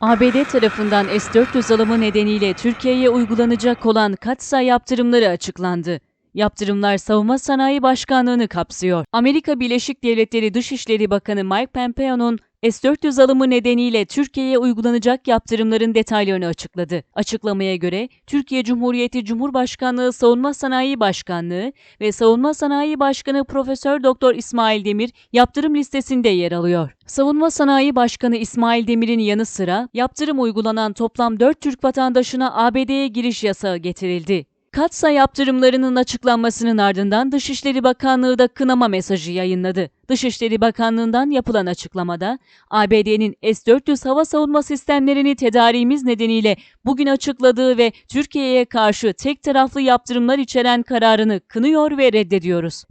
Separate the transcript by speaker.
Speaker 1: ABD tarafından S-400 alımı nedeniyle Türkiye'ye uygulanacak olan katsayı yaptırımları açıklandı. Yaptırımlar Savunma Sanayi Başkanlığı'nı kapsıyor. Amerika Birleşik Devletleri Dışişleri Bakanı Mike Pompeo'nun S-400 alımı nedeniyle Türkiye'ye uygulanacak yaptırımların detaylarını açıkladı. Açıklamaya göre Türkiye Cumhuriyeti Cumhurbaşkanlığı Savunma Sanayi Başkanlığı ve Savunma Sanayi Başkanı Profesör Doktor İsmail Demir yaptırım listesinde yer alıyor. Savunma Sanayi Başkanı İsmail Demir'in yanı sıra yaptırım uygulanan toplam 4 Türk vatandaşına ABD'ye giriş yasağı getirildi. Katsa yaptırımlarının açıklanmasının ardından Dışişleri Bakanlığı da kınama mesajı yayınladı. Dışişleri Bakanlığı'ndan yapılan açıklamada ABD'nin S-400 hava savunma sistemlerini tedariğimiz nedeniyle bugün açıkladığı ve Türkiye'ye karşı tek taraflı yaptırımlar içeren kararını kınıyor ve reddediyoruz.